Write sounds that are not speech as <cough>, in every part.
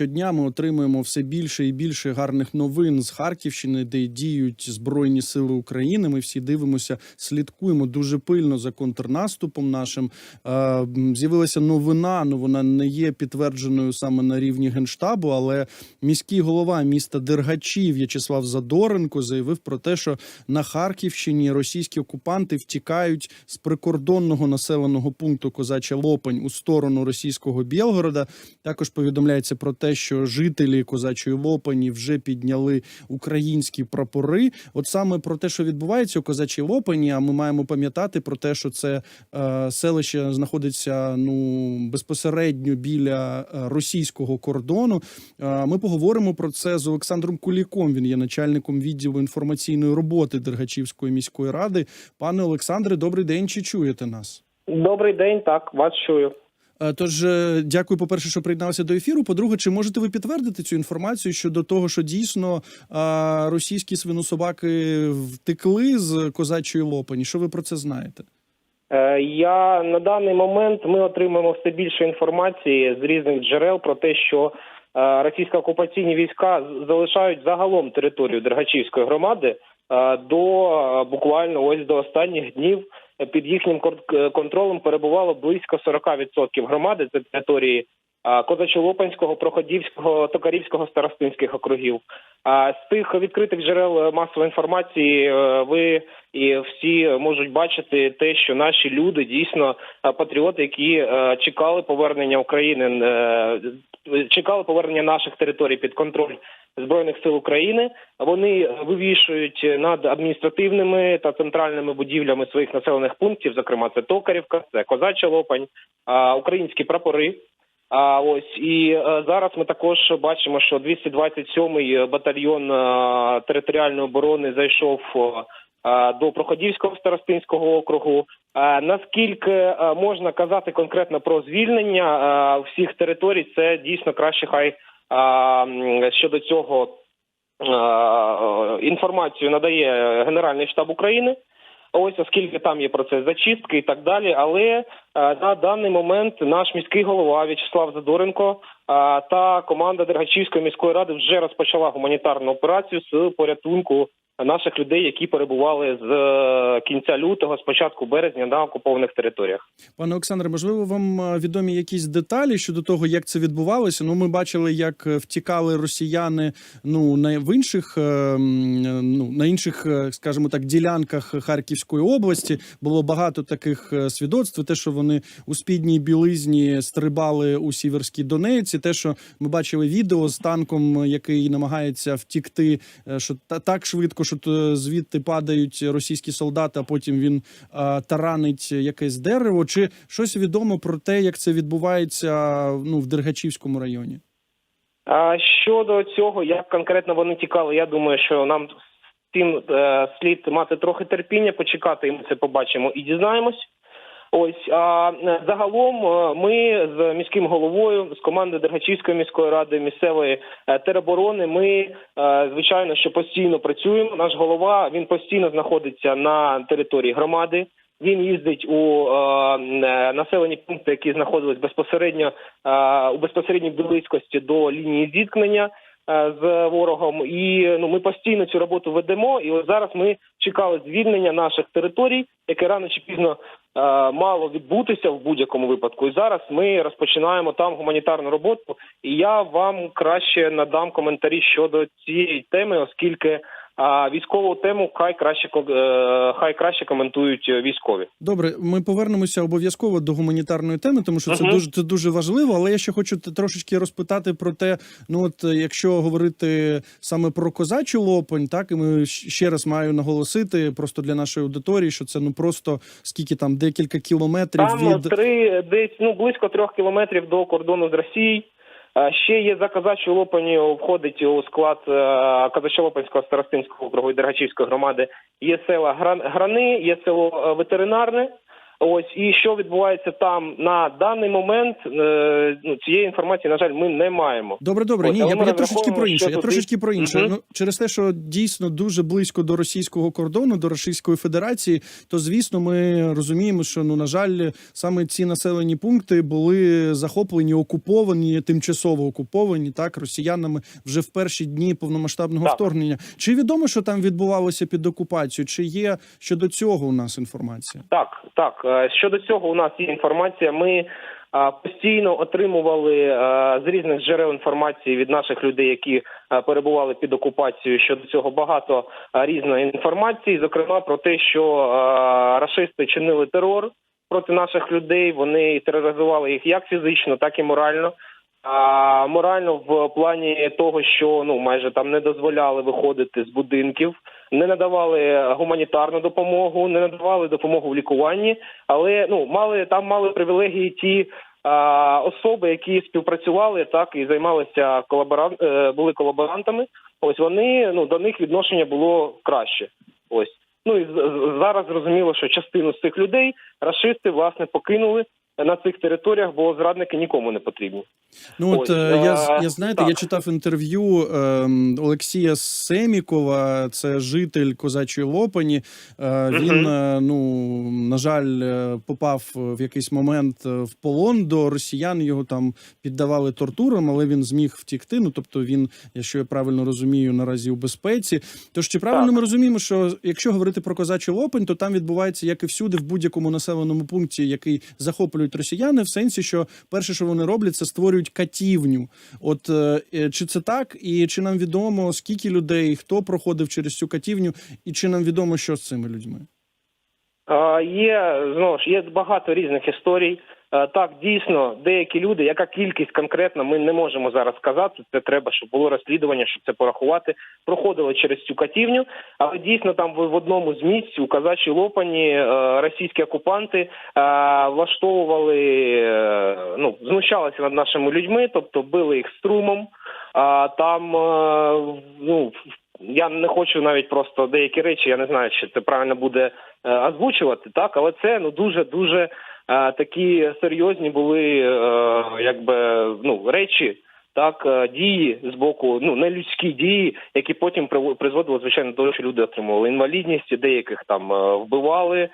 щодня ми отримуємо все більше і більше гарних новин з Харківщини, де діють збройні сили України. Ми всі дивимося, слідкуємо дуже пильно за контрнаступом нашим. Е, З'явилася новина. Ну вона не є підтвердженою саме на рівні генштабу, але міський голова міста Дергачів В'ячеслав Задоренко заявив про те, що на Харківщині російські окупанти втікають з прикордонного населеного пункту Козача Лопань у сторону російського Білгорода. Також повідомляється про те, що жителі Козачої Лопані вже підняли українські прапори. От саме про те, що відбувається у Козачій Лопані, а ми маємо пам'ятати про те, що це е, селище знаходиться ну безпосередньо біля е, російського кордону. Е, Ми поговоримо про це з Олександром Куліком. Він є начальником відділу інформаційної роботи Дергачівської міської ради. Пане Олександре, добрий день. Чи чуєте нас? Добрий день, так вас чую. Е, Тож е, дякую, по перше, що приєдналися до ефіру. По-друге, чи можете ви підтвердити цю інформацію щодо того, що дійсно е, російські свинособаки втекли з козачої лопані? Що ви про це знаєте? Я на даний момент ми отримуємо все більше інформації з різних джерел про те, що російсько окупаційні війська залишають загалом територію Дергачівської громади до буквально ось до останніх днів. Під їхнім контролем перебувало близько 40% громади це території Козачолопанського, Проходівського, Токарівського старостинських округів. А з тих відкритих джерел е, масової інформації е, ви і всі можуть бачити те, що наші люди дійсно е, патріоти, які чекали повернення України, чекали повернення наших територій під контроль збройних сил України. Вони вивішують над адміністративними та центральними будівлями своїх населених пунктів, зокрема це Токарівка, це Козача Лопань, українські прапори. А ось і е, зараз ми також бачимо, що 227-й батальйон е, територіальної оборони зайшов е, до Проходівського старостинського округу. Е, наскільки е, можна казати конкретно про звільнення е, всіх територій, це дійсно краще хай е, щодо цього інформацію надає Генеральний штаб України. Ось оскільки там є процес зачистки і так далі. Але на даний момент наш міський голова В'ячеслав Задоренко та команда Дергачівської міської ради вже розпочала гуманітарну операцію з порятунку наших людей, які перебували з е, кінця лютого, з початку березня на окупованих територіях. Пане Олександре, можливо, вам е, відомі якісь деталі щодо того, як це відбувалося? Ну, ми бачили, як е, втікали росіяни ну на в інших ну на інших, скажімо так, ділянках Харківської області. Було багато таких свідоцтв. Те, що вони у спідній білизні стрибали у Сіверській Донеці, те, що ми бачили відео з танком, який намагається втікти, що та так швидко, що то звідти падають російські солдати, а потім він е, таранить якесь дерево. Чи щось відомо про те, як це відбувається ну в Дергачівському районі? А щодо цього, як конкретно вони тікали, я думаю, що нам всім е, слід мати трохи терпіння, почекати, і ми це побачимо і дізнаємось. Ось а е, загалом е, ми з міським головою, з командою Дергачівської міської ради, місцевої е, тероборони. Ми звичайно, що постійно працюємо. Наш голова він постійно знаходиться на території громади. Він їздить у е, населені пункти, які знаходились безпосередньо е, у безпосередній близькості до лінії зіткнення е, з ворогом. І ну ми постійно цю роботу ведемо. І от зараз ми чекали звільнення наших територій, яке рано чи пізно мало відбутися в будь-якому випадку. І зараз ми розпочинаємо там гуманітарну роботу. І я вам краще надам коментарі щодо цієї теми, оскільки. А військову тему хай краще е, хай краще коментують е, військові. Добре, ми повернемося обов'язково до гуманітарної теми, тому що це Мгм. дуже це дуже важливо. Але я ще хочу трошечки розпитати про те: ну от е, якщо говорити саме про козачу лопань, так і ми ще раз маю наголосити просто для нашої аудиторії, що це ну просто скільки там декілька кілометрів Там від три десь ну близько трьох кілометрів до кордону з Росією. Ще є за казачу лопані, входить у склад е, Казачолопанського старостинського округу і Дергачівської громади. Є села Грани, є село е, Ветеринарне. Ось і що відбувається там на даний момент. Е, ну цієї інформації, на жаль, ми не маємо. Добре, добре. Ось, Ні, я, я трошечки про інше. Я туди- трошечки про інше. Мгм. Ну через те, що дійсно дуже близько до російського кордону, до Російської Федерації, то звісно, ми розуміємо, що ну на жаль, саме ці населені пункти були захоплені, окуповані, тимчасово окуповані так росіянами вже в перші дні повномасштабного Так. вторгнення. Чи відомо, що там відбувалося під окупацією? Чи є щодо цього у нас інформація? Так, так. Е, Щодо цього, у нас є інформація. Ми е, постійно отримували е, з різних джерел інформації від наших людей, які перебували під окупацією. Щодо цього багато різної інформації, зокрема про те, що рашисти чинили терор проти наших людей. Вони тероризували їх як фізично, так і морально. А морально в плані того, що ну майже там не дозволяли виходити з будинків, не надавали гуманітарну допомогу, не надавали допомогу в лікуванні, але ну мали там мали привілегії ті особи, які співпрацювали так і займалися колаборант, е, були колаборантами. Ось вони ну до них відношення було краще. Ось ну і зараз зрозуміло, що частину з цих людей рашисти власне покинули на цих територіях, бо зрадники нікому не потрібні. Ну от Ось, е, я е, я знаєте, так. я читав інтерв'ю ем, Олексія Семікова, це житель козачої Лопані. Е, Він е, ну на жаль е, попав в якийсь момент е, в полон до росіян. Його там піддавали тортурам, але він зміг втікти. Ну тобто він, якщо я правильно розумію, наразі у безпеці. Тож чи правильно Так. ми розуміємо, що якщо говорити про козачу Лопань, то там відбувається як і всюди, в будь-якому населеному пункті, який захоплюють росіяни, в сенсі, що перше, що вони роблять, це створюють катівню. От е, е, чи це так, і чи нам відомо скільки людей, хто проходив через цю катівню, і чи нам відомо, що з цими людьми? Є знову ж є багато різних історій. Е, Так, дійсно, деякі люди, яка кількість конкретно, ми не можемо зараз сказати. Це треба, щоб було розслідування, щоб це порахувати. Проходили через цю катівню, але дійсно там в одному з місць у казачій лопані е, російські окупанти е, влаштовували, ну знущалися над нашими людьми, тобто били їх струмом. А там ну я не хочу навіть просто деякі речі, я не знаю, чи це правильно буде озвучувати, так, але це ну дуже дуже такі серйозні були е, якби ну речі. Так, е, дії з боку, ну нелюдські дії, які потім призводили звичайно до того, що люди отримували інвалідність, деяких там е, вбивали,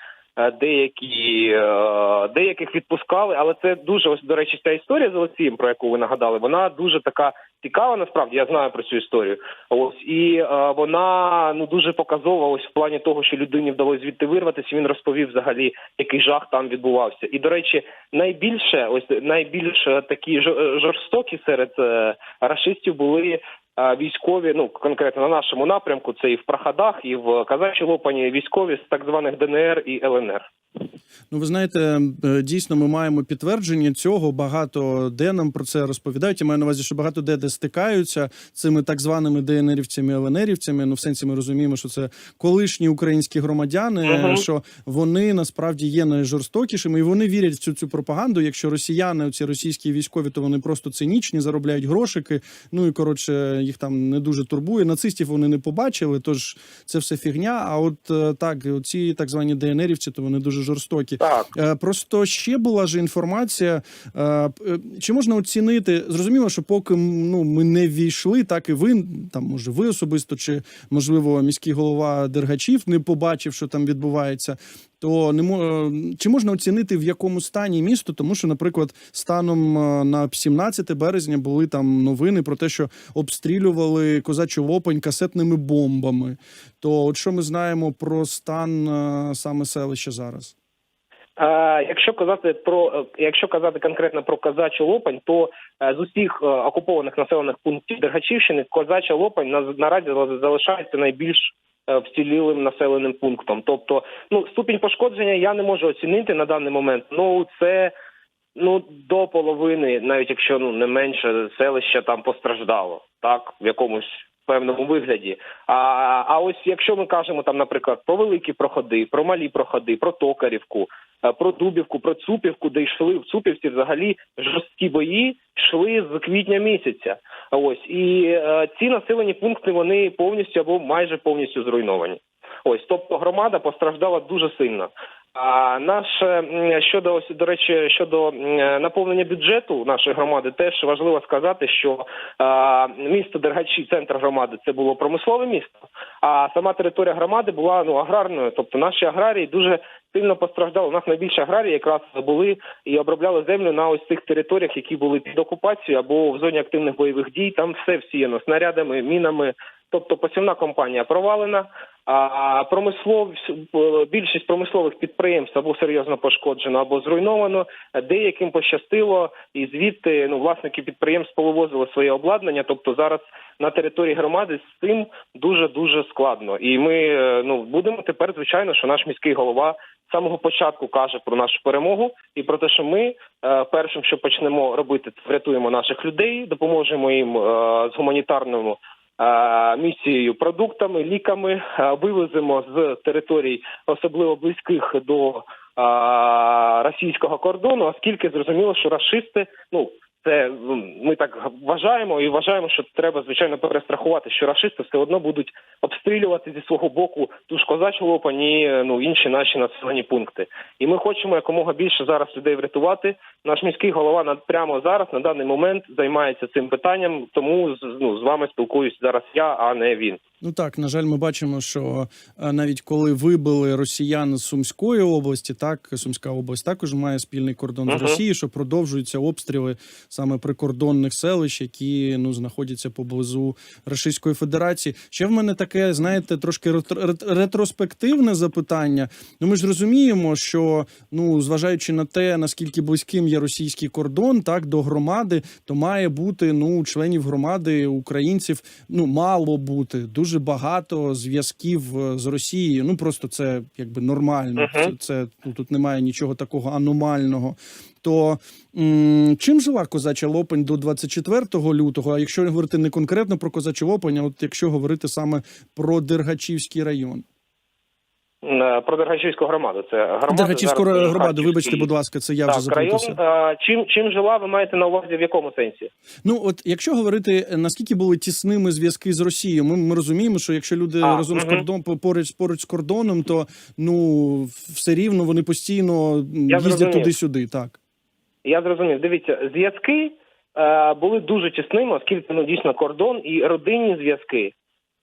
деякі е, деяких відпускали. Але це дуже ось до речі, ця історія з Олексієм, про яку ви нагадали, вона дуже така цікава. Насправді я знаю про цю історію. Ось і е, вона ну дуже показова. Ось в плані того, що людині вдалося звідти вирватися. Він розповів взагалі, який жах там відбувався. І до речі, найбільше, ось найбільш е, такі жорстокі серед е, рашистів були. Військові, ну конкретно на нашому напрямку, це і в Прохадах, і в Казачій Лопані військові з так званих ДНР і ЛНР. Ну, ви знаєте, е, дійсно, ми маємо підтвердження цього. Багато де нам про це розповідають. Я маю на увазі, що багато де де стикаються цими так званими ДНРівцями, ЛНРівцями. Ну, в сенсі ми розуміємо, що це колишні українські громадяни, Мгм. що вони насправді є найжорстокішими, і вони вірять в цю цю пропаганду. Якщо росіяни, ці російські військові, то вони просто цинічні, заробляють грошики. Ну і коротше, їх там не дуже турбує. Нацистів вони не побачили, тож це все фігня. А от е, так, ці так звані ДНРівці, то вони дуже жорстокі. Так. Е, Просто ще була ж інформація. е, е, Чи можна оцінити? Зрозуміло, що поки ну ми не ввійшли, так і ви там, може, ви особисто, чи можливо міський голова Дергачів не побачив, що там відбувається. То не мо- чи можна оцінити в якому стані місто? Тому що, наприклад, станом на 17 березня були там новини про те, що обстрілювали козачу лопань касетними бомбами. То от що ми знаємо про стан саме селища зараз? Якщо казати про е, якщо казати конкретно про Козачу Лопань, то е, з усіх е, окупованих населених пунктів Дергачівщини Козача Лопань на- наразі залишається найбільш вцілілим населеним пунктом. Тобто, ну ступінь пошкодження я не можу оцінити на даний момент. Ну це ну до половини, навіть якщо ну не менше селища там постраждало, так в якомусь певному вигляді. А, а ось якщо ми кажемо там, наприклад, про великі проходи, про малі проходи, про Токарівку, е, про Дубівку, про Цупівку, де йшли в Цупівці взагалі жорсткі бої йшли з квітня місяця. Ось і е, ці населені пункти вони повністю або майже повністю зруйновані. Ось, тобто громада постраждала дуже сильно. А наше щодо ось до речі, щодо наповнення бюджету нашої громади, теж важливо сказати, що а, місто Дергачі, центр громади, це було промислове місто. А сама територія громади була ну аграрною. Тобто наші аграрії дуже сильно постраждали. У нас найбільше аграрії якраз були і обробляли землю на ось цих територіях, які були під окупацією або в зоні активних бойових дій. Там все всіяно снарядами, мінами. Тобто посівна компанія провалена. А промислов більшість промислових підприємств або серйозно пошкоджено, або зруйновано. Деяким пощастило, і звідти ну власники підприємств повивозили своє обладнання. Тобто зараз на території громади з цим дуже дуже складно. І ми е, ну будемо тепер, звичайно, що наш міський голова з самого початку каже про нашу перемогу і про те, що ми е, першим, що почнемо робити, це врятуємо наших людей, допоможемо їм е, з гуманітарному е, місією продуктами, ліками, вивеземо з територій, особливо близьких до російського кордону, оскільки зрозуміло, що расисти, ну це ну, ми так вважаємо і вважаємо, що треба звичайно перестрахувати, що расисти все одно будуть обстрілювати зі свого боку ту ж козачу лопань і ну інші наші населені пункти. І ми хочемо якомога більше зараз людей врятувати. Наш міський голова на прямо зараз на даний момент займається цим питанням. Тому з- ну, з вами спілкуюсь зараз я, а не він. Ну так, на жаль, ми бачимо, що е, навіть коли вибили росіян з Сумської області, так Сумська область також має спільний кордон з Мгм. Росією, що продовжуються обстріли саме прикордонних селищ, які ну знаходяться поблизу Російської Федерації. Ще в мене таке, знаєте, трошки ретро- ретроспективне запитання. Ну ми ж розуміємо, що ну зважаючи на те, наскільки близьким є російський кордон, так до громади, то має бути ну членів громади українців ну мало бути дуже багато зв'язків е, з Росією. Ну просто це якби нормально. Мгм. Це, це ну, тут немає нічого такого аномального. То м, чим жила козача лопань до 24 лютого? А якщо говорити не конкретно про козачу лопань, а от якщо говорити саме про Дергачівський район, Е, Про Дергачівську громаду. Це громада Дергачівську зараз громаду, вибачте, будь ласка, це я вже Так, район. заплутався. е, Чим чим жила, ви маєте на увазі в якому сенсі? Ну от якщо говорити е, наскільки були тісними зв'язки з Росією, ми, ми розуміємо, що якщо люди А, разом з мгм. кордоном поруч поруч з кордоном, то ну все рівно вони постійно Я їздять туди-сюди. Так Я зрозумів. Дивіться, зв'язки е, були дуже тісними, оскільки ну дійсно кордон і родинні зв'язки.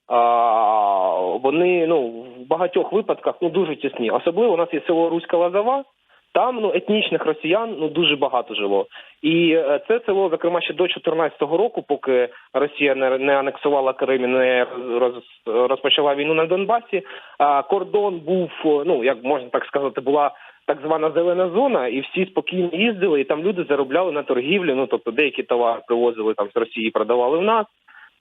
А, вони ну в багатьох випадках ну дуже тісні. Особливо у нас є село Руська Лазова. Там ну етнічних росіян ну дуже багато жило, і е, це село, зокрема, ще до 2014 року, поки Росія не, не анексувала Крим не роз, розпочала війну на Донбасі. А кордон був ну як можна так сказати, була так звана зелена зона, і всі спокійно їздили, і там люди заробляли на торгівлі. Ну тобто деякі товари привозили там з Росії, продавали в нас.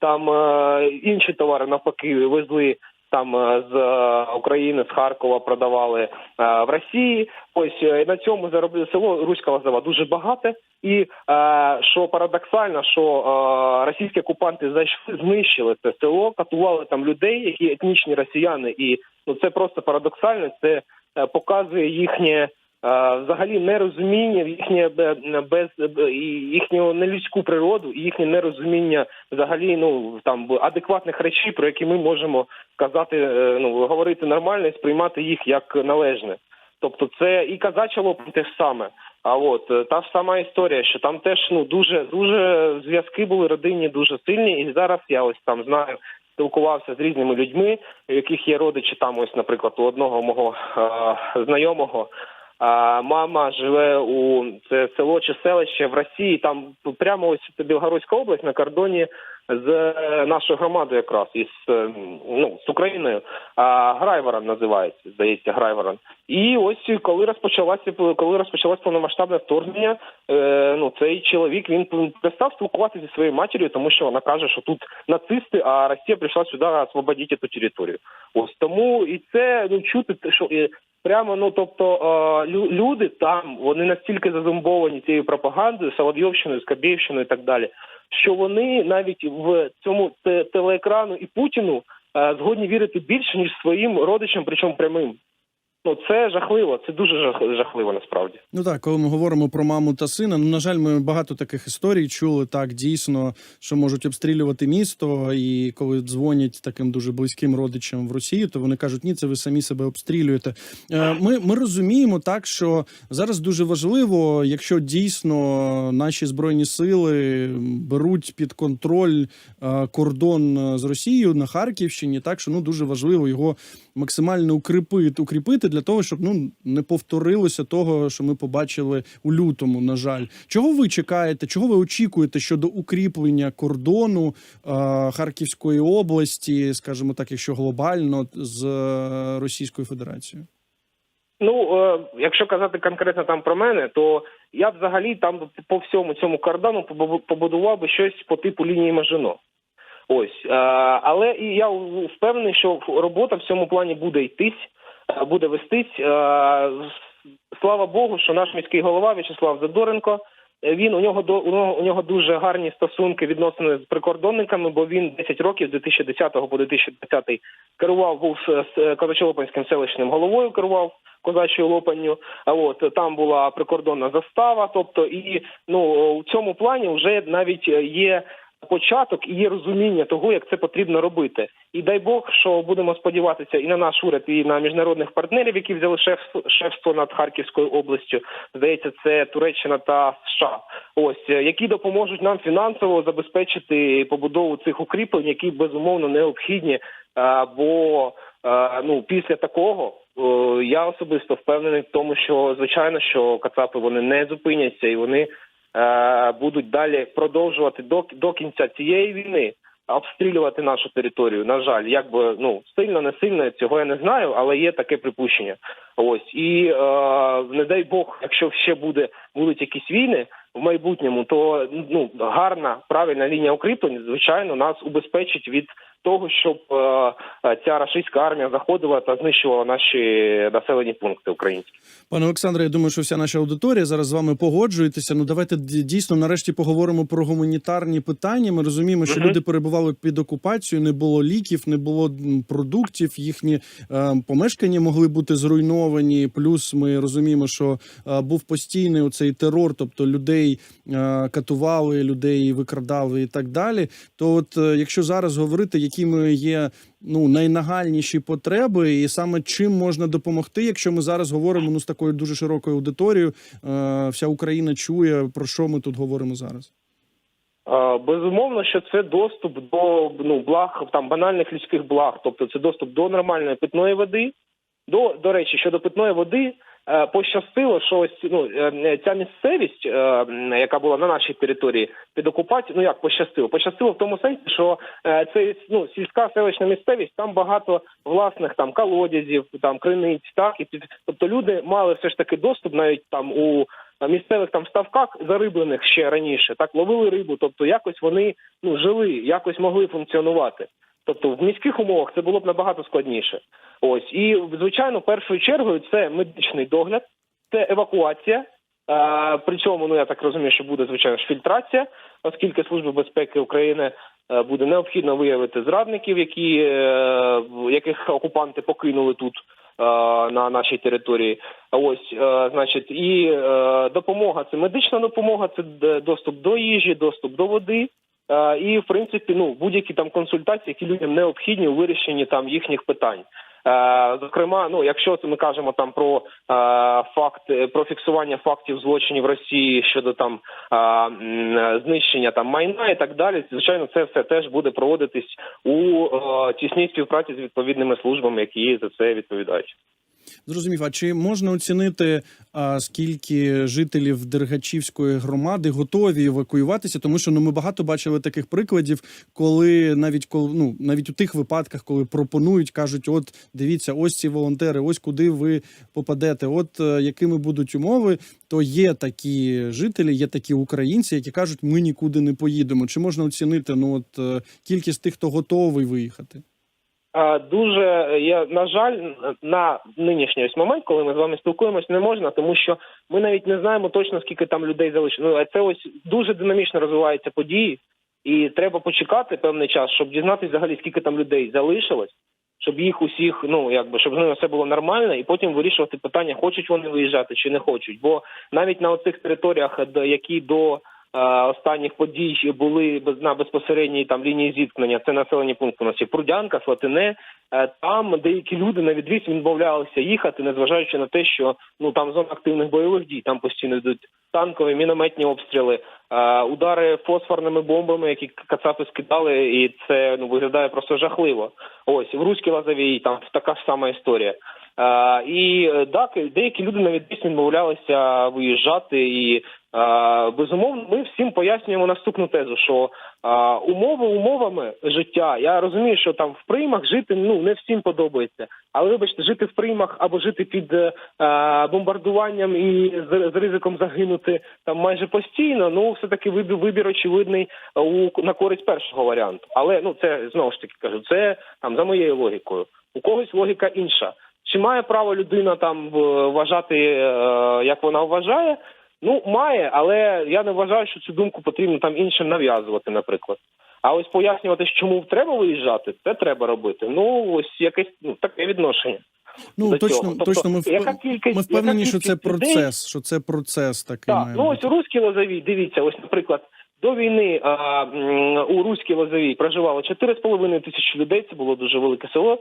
Там е, інші товари навпаки везли там е, з е, України, з Харкова продавали е, в Росії. Ось на цьому заробили село Руська Лозова дуже багате. І е, що парадоксально, що е, російські окупанти зайшли, знищили це село, катували там людей, які етнічні росіяни, і ну це просто парадоксально. Це показує їхнє е, взагалі нерозуміння, їхнє бе- без бе- їхню нелюдську природу, і їхнє нерозуміння взагалі ну там адекватних речей, про які ми можемо казати, е, ну говорити нормально і сприймати їх як належне. Тобто, це і казача лопань те ж саме. А от е, та ж сама історія, що там теж ну дуже дуже зв'язки були родинні дуже сильні, і зараз я ось там знаю. Спілкувався з різними людьми, у яких є родичі там, ось, наприклад, у одного мого е, знайомого мама живе у це село чи селище в Росії. Там прямо ось це Білгородська область на кордоні з е, нашою громадою, якраз із е, ну з Україною. А Грайворон називається, здається, Грайворон. І ось коли розпочалася коли розпочалось повномасштабне вторгнення, е, ну цей чоловік він перестав спілкуватися зі своєю матір'ю, тому що вона каже, що тут нацисти, а Росія прийшла сюди освободити цю територію. Ось тому і це ну чути, що прямо ну тобто е, лю- люди там вони настільки зазумбовані цією пропагандою, Соловйовщиною, Скабєвщиною і так далі, що вони навіть в цьому те- телеекрану і Путіну е, згодні вірити більше ніж своїм родичам, причому прямим. Ну це жахливо, це дуже жах- жахливо насправді. Ну так, коли ми говоримо про маму та сина, ну на жаль, ми багато таких історій чули. Так дійсно, що можуть обстрілювати місто, і коли дзвонять таким дуже близьким родичам в Росію, то вони кажуть, ні, це ви самі себе обстрілюєте. Е, Ми, ми розуміємо так, що зараз дуже важливо, якщо дійсно наші збройні сили беруть під контроль е, кордон е, з Росією на Харківщині, так що ну дуже важливо його максимально укріпити, укріпити для того, щоб ну не повторилося того, що ми побачили у лютому. На жаль, чого ви чекаєте? Чого ви очікуєте щодо укріплення кордону е, Харківської області, скажімо так, якщо глобально з е, Російською Федерацією? Ну, е, якщо казати конкретно там про мене, то я взагалі там по всьому цьому кордону побу- побудував би щось по типу лінії Мажино. Ось, е, але і я впевнений, що робота в цьому плані буде йтись, буде вестись. Е, Слава Богу, що наш міський голова В'ячеслав Задоренко. е, Він у нього у нього дуже гарні стосунки відносини з прикордонниками, бо він 10 років з 2010 по 2020 керував був з Козачолопанським селищним головою, керував козачою лопанню. А от там була прикордонна застава. Тобто, і ну у цьому плані вже навіть є початок і є розуміння того, як це потрібно робити. І дай Бог, що будемо сподіватися і на наш уряд, і на міжнародних партнерів, які взяли шефство, над Харківською областю. Здається, це Туреччина та США. Ось е, які допоможуть нам фінансово забезпечити побудову цих укріплень, які безумовно необхідні. е, Бо е, ну після такого я особисто впевнений в тому, що звичайно, що Кацапи вони не зупиняться і вони будуть далі продовжувати до, до кінця цієї війни обстрілювати нашу територію. На жаль, як би ну сильно не сильно цього я не знаю, але є таке припущення. Ось і е, не дай Бог, якщо ще буде будуть якісь війни в майбутньому, то ну гарна правильна лінія укріплень, звичайно, нас убезпечить від того, щоб е, е, ця рашистська армія заходила та знищувала наші населені пункти українські. Пане Олександре, я думаю, що вся наша аудиторія зараз з вами погоджуєтеся. Ну давайте дійсно нарешті поговоримо про гуманітарні питання. Ми розуміємо, що Мгм. люди перебували під окупацією, не було ліків, не було продуктів. Їхні е, помешкання могли бути зруйновані. Плюс ми розуміємо, що е, був постійний оцей терор, тобто людей е, катували, людей викрадали і так далі. То, от е, якщо зараз говорити, якими є ну найнагальніші потреби, і саме чим можна допомогти, якщо ми зараз говоримо ну з такою дуже широкою аудиторією, е, вся Україна чує про що ми тут говоримо зараз. Безумовно, що це доступ до ну благ там банальних людських благ, тобто це доступ до нормальної питної води. До до речі, щодо питної води, пощастило, що ось ну е, ця місцевість, е, яка була на нашій території під окупацією, ну як пощастило? Пощастило в тому сенсі, що е, це ну сільська селищна місцевість, там багато власних там колодязів, там криниць, так і тобто люди мали все ж таки доступ навіть там у місцевих там ставках зариблених ще раніше, так ловили рибу, тобто якось вони ну жили, якось могли функціонувати. Тобто в міських умовах це було б набагато складніше. Ось і звичайно, першою чергою це медичний догляд, це евакуація. Е, причому, ну я так розумію, що буде звичайно ж фільтрація, оскільки Служба безпеки України е, буде необхідно виявити зрадників, які е, яких окупанти покинули тут е, на нашій території. Ось, значить, і допомога це медична допомога, це доступ до їжі, доступ до води. Е, І в принципі, ну будь-які там консультації, які людям необхідні у вирішенні там їхніх питань. Е, Зокрема, ну якщо ми кажемо там про е, факт е, про фіксування фактів злочинів Росії щодо там е, знищення там майна і так далі, звичайно, це все теж буде проводитись у е, тісній співпраці з відповідними службами, які за це відповідають. Зрозумів, а чи можна оцінити, а, скільки жителів Дергачівської громади готові евакуюватися? Тому що ну ми багато бачили таких прикладів, коли навіть коли ну навіть у тих випадках, коли пропонують, кажуть: от дивіться, ось ці волонтери, ось куди ви попадете, от е, якими будуть умови, то є такі жителі, є такі українці, які кажуть, ми нікуди не поїдемо. Чи можна оцінити ну от е, кількість тих, хто готовий виїхати? Дуже я на жаль, на нинішній ось момент, коли ми з вами спілкуємось, не можна, тому що ми навіть не знаємо точно скільки там людей залишилось. Ну а це ось дуже динамічно розвиваються події, і треба почекати певний час, щоб дізнатися взагалі скільки там людей залишилось, щоб їх усіх, ну якби щоб з ними все було нормально, і потім вирішувати питання, хочуть вони виїжджати чи не хочуть. Бо навіть на оцих територіях, які до останніх подій були на безпосередній там лінії зіткнення, це населені пункти у нас є Прудянка, Слатине. Е, Там деякі люди на відвіз відмовлялися їхати, незважаючи на те, що ну там зона активних бойових дій, там постійно йдуть танкові, мінометні обстріли, е, удари фосфорними бомбами, які кацапи скидали, і це ну виглядає просто жахливо. Ось в Руській Лазовій там така ж сама історія. Е, і е, так, деякі люди на відвіз відмовлялися виїжджати, і е, безумовно ми всім пояснюємо наступну тезу, що умови умовами життя. Я розумію, що там в приймах жити ну не всім подобається, але вибачте, жити в приймах або жити під е, бомбардуванням і з, з ризиком загинути там майже постійно. Ну все таки вибір, вибір очевидний у на користь першого варіанту. Але ну це знову ж таки кажу, це там за моєю логікою. У когось логіка інша. Чи має право людина там вважати, е, як вона вважає? Ну, має, але я не вважаю, що цю думку потрібно там іншим нав'язувати, наприклад. А ось пояснювати, чому треба виїжджати, це треба робити. Ну, ось якесь ну, таке відношення. Ну до точно, цього. Тобто, точно. Ми яка кількість- ми впевнені, яка що це кількість людей- процес. Що це процес такий Так, має ну бути. ось у Руській Лозовій, дивіться, ось, наприклад, до війни а, у Руській Лозовій проживало 4,5 тисячі людей, це було дуже велике село.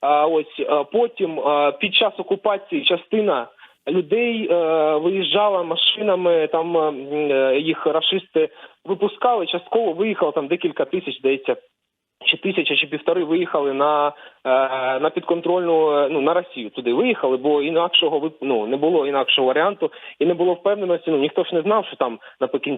А ось а, потім а, під час окупації частина людей е, виїжджала машинами, там е, е, їх рашисти випускали, частково виїхало там декілька тисяч, здається, чи тисяча, чи півтори виїхали на, е, на підконтрольну е, ну на Росію. Туди виїхали, бо інакшого ну, не було інакшого варіанту, і не було впевненості. Ну ніхто ж не знав, що там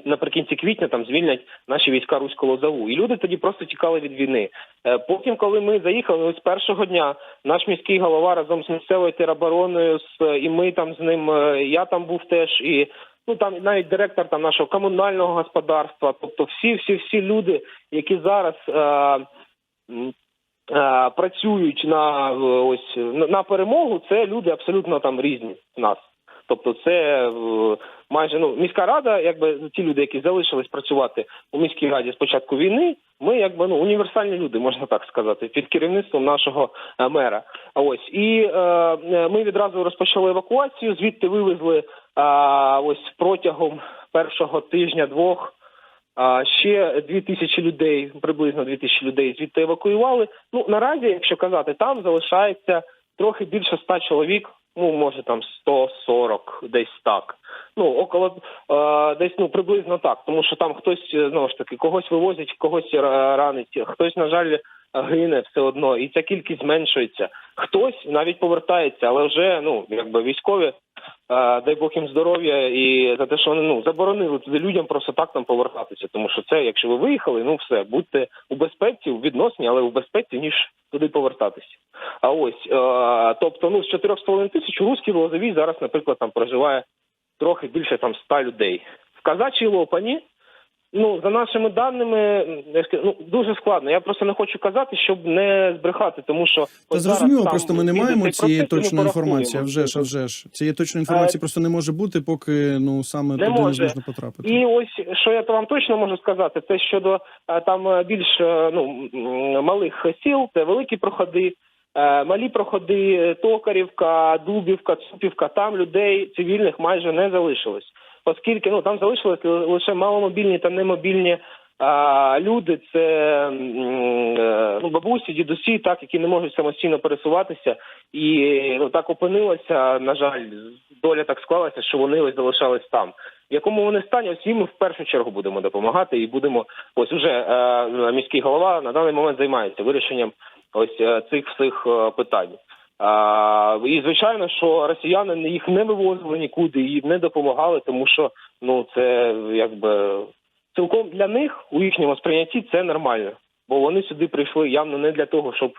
наприкінці, квітня там звільнять наші війська руського лозову. І люди тоді просто тікали від війни. Е, Потім, коли ми заїхали, ось першого дня наш міський голова разом з місцевою теробороною, і ми там з ним, я там був теж і. Ну там навіть директор там нашого комунального господарства, тобто всі, всі, всі люди, які зараз е, е, працюють на е, ось на, перемогу, це люди абсолютно там різні в нас. Тобто, це е, майже ну міська рада, якби ті люди, які залишились працювати у міській раді з початку війни, ми якби ну універсальні люди, можна так сказати, під керівництвом нашого е, мера. Ось і е, ми відразу розпочали евакуацію. Звідти вивезли е, ось протягом першого тижня-двох. А ще дві тисячі людей, приблизно дві тисячі людей звідти евакуювали. Ну наразі, якщо казати, там залишається трохи більше ста чоловік. Ну може там 140, десь так. Ну около е, десь ну приблизно так. Тому що там хтось знову ж таки когось вивозять, когось ранить, хтось на жаль гине все одно, і ця кількість зменшується. Хтось навіть повертається, але вже ну якби військові дай Бог їм здоров'я і за те, що вони ну заборонили людям просто так там повертатися. Тому що це, якщо ви виїхали, ну все, будьте у безпеці, у відносні, але у безпеці, ніж туди повертатися. А ось е, тобто, ну з 4,5 тисяч у Руській Лозовій зараз, наприклад, там проживає трохи більше там 100 людей. В Казачій Лопані. Ну, за нашими даними, ну дуже складно. Я просто не хочу казати, щоб не збрехати, тому що Та от зараз зрозуміло, там просто ми не маємо цієї точної інформації. А вже ж, а вже ж. Цієї точної інформації просто не може бути, поки ну саме Не туди може. не зможна потрапити. І ось що я вам точно можу сказати, це щодо е, там е, більш е, ну малих сіл, це великі проходи, малі проходи, Токарівка, Дубівка, Цупівка. Там людей цивільних майже не залишилось, оскільки ну там залишились лише маломобільні та немобільні. А люди це е, ну, бабусі, дідусі, так які не можуть самостійно пересуватися, і ну так опинилося. На жаль, доля так склалася, що вони ось залишались там. В якому вони стані, ось їм ми в першу чергу будемо допомагати, і будемо ось уже е, міський голова на даний момент займається вирішенням ось е, цих всіх питань. А, і звичайно, що росіяни їх не вивозили нікуди і не допомагали, тому що ну це якби цілком для них у їхньому сприйнятті це нормально, бо вони сюди прийшли явно не для того, щоб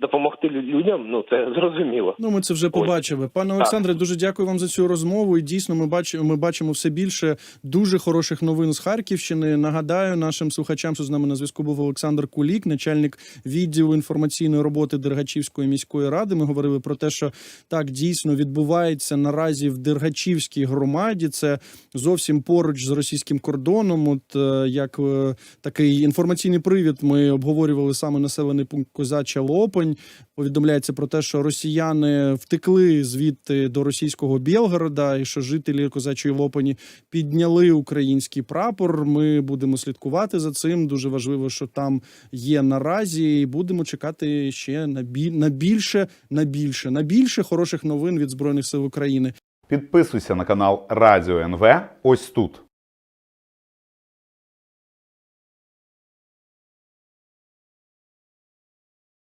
допомогти лю- людям. Ну це <laughs> зрозуміло. Ну, ми це вже побачили. Пане Олександре, дуже дякую вам за цю розмову. І дійсно, ми бачимо, ми бачимо все більше дуже хороших новин з Харківщини. Нагадаю, нашим слухачам, що з нами на зв'язку був Олександр Кулік, начальник відділу інформаційної роботи Дергачівської міської ради. Ми говорили про те, що так дійсно відбувається наразі в Дергачівській громаді. Це зовсім поруч з російським кордоном. От е, як е, такий інформаційний привід, ми обговорювали саме населений пункт Козача Лопань. Лопань. Повідомляється про те, що росіяни втекли звідти до російського Білгорода, і що жителі козачої Лопані підняли український прапор. Ми будемо слідкувати за цим. Дуже важливо, що там є наразі. І будемо чекати ще на бі... на більше, на більше, на більше хороших новин від збройних сил України. Підписуйся на канал Радіо НВ ось тут.